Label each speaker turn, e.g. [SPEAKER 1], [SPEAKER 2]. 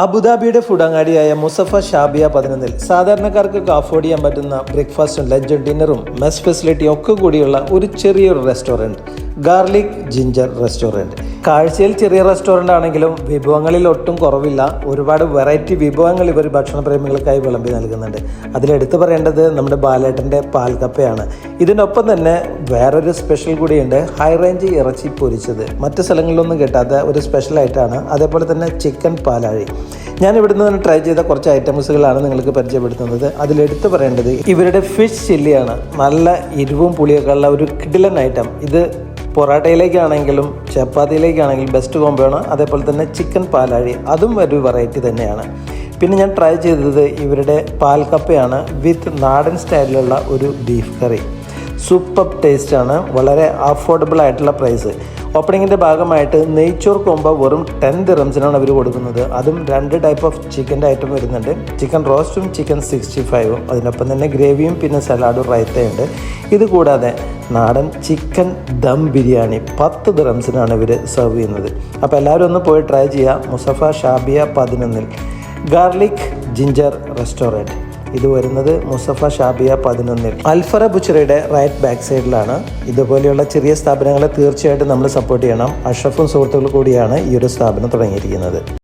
[SPEAKER 1] അബുദാബിയുടെ ഫുഡങ്ങാടിയായ മുസഫ Shabiya പതിനൊന്നിൽ സാധാരണക്കാർക്ക് afford ചെയ്യാൻ പറ്റുന്ന ബ്രേക്ക്ഫാസ്റ്റും ലഞ്ചും ഡിന്നറും മെസ് ഫെസിലിറ്റിയും ഒക്കെ കൂടിയുള്ള ഒരു ചെറിയൊരു റെസ്റ്റോറന്റ്. Garlic ginger restaurant. കാഴ്ചയിൽ ചെറിയ റെസ്റ്റോറന്റ് ആണെങ്കിലും വിഭവങ്ങളിൽ ഒട്ടും കുറവില്ല. ഒരുപാട് വെറൈറ്റി വിഭവങ്ങൾ ഇവർ ഭക്ഷണ പ്രേമികൾക്കായി വിളമ്പി നൽകുന്നുണ്ട്. അതിലെടുത്ത് പറയേണ്ടത് നമ്മുടെ ബാലേട്ടന്റെ പാൽക്കപ്പയാണ്. ഇതിനൊപ്പം തന്നെ വേറൊരു സ്പെഷ്യൽ കൂടിയുണ്ട്. ഹൈ റേഞ്ച് ഇറച്ചി പൊരിച്ചത്. മറ്റ് സ്ഥലങ്ങളിലൊന്നും കിട്ടാത്ത ഒരു സ്പെഷ്യൽ ആയിട്ടാണ്. അതേപോലെ തന്നെ ചിക്കൻ പാലാഴി. ഞാൻ ഇവിടുന്ന് തന്നെ ട്രൈ ചെയ്ത കുറച്ച് ഐറ്റംസുകളാണ് നിങ്ങൾക്ക് പരിചയപ്പെടുത്തുന്നത്. അതിലെടുത്ത് പറയേണ്ടത് ഇവരുടെ ഫിഷ് ചില്ലിയാണ് നല്ല എരിവും പുളിയൊക്കെ ഉള്ള ഒരു കിഡിലൻ ഐറ്റം ഇത് പൊറാട്ടയിലേക്കാണെങ്കിലും ചപ്പാത്തിയിലേക്കാണെങ്കിലും ബെസ്റ്റ് കോംബോ ആണ്. അതേപോലെ തന്നെ ചിക്കൻ പാലാഴി. അതും ഒരു വെറൈറ്റി തന്നെയാണ്. പിന്നെ ഞാൻ ട്രൈ ചെയ്തത് ഇവരുടെ പാൽക്കപ്പയാണ് വിത്ത് നാടൻ സ്റ്റൈലിലുള്ള ഒരു ബീഫ് കറി. സൂപ്പർ ടേസ്റ്റ് ആണ്. വളരെ അഫോർഡബിൾ ആയിട്ടുള്ള പ്രൈസ് ഓപ്പണിങ്ങിന്റെ ഭാഗമായിട്ട് നെയ്ച്ചോർ കോമ്പ വെറും ടെൻ ദിറംസിനാണ് അവർ കൊടുക്കുന്നത്. അതും രണ്ട് ടൈപ്പ് ഓഫ് ചിക്കന്റെ ഐറ്റം വരുന്നുണ്ട്. ചിക്കൻ റോസ്റ്റും ചിക്കൻ സിക്സ്റ്റി ഫൈവും അതിനൊപ്പം തന്നെ ഗ്രേവിയും പിന്നെ സലാഡും റൈത്തയുണ്ട് ഇത് കൂടാതെ നാടൻ ചിക്കൻ ദം ബിരിയാണി. പത്ത് ദിറംസിനാണ് ഇവർ സെർവ് ചെയ്യുന്നത്. അപ്പോൾ എല്ലാവരും ഒന്ന് പോയി ട്രൈ ചെയ്യുക മുസഫ ഷാബിയ പതിനൊന്നിൽ. Garlic ginger restaurant. ഇത് വരുന്നത് മുസഫ ഷാബിയ പതിനൊന്നിൽ. അൽഫറ ബുച്ചറയുടെ റൈറ്റ് ബാക്ക് സൈഡിലാണ് ഇതുപോലെയുള്ള ചെറിയ സ്ഥാപനങ്ങളെ തീർച്ചയായിട്ടും നമ്മൾ സപ്പോർട്ട് ചെയ്യണം. അഷഫും സുഹൃത്തുക്കൾ കൂടിയാണ് ഈ ഒരു സ്ഥാപനം തുടങ്ങിയിരിക്കുന്നത്.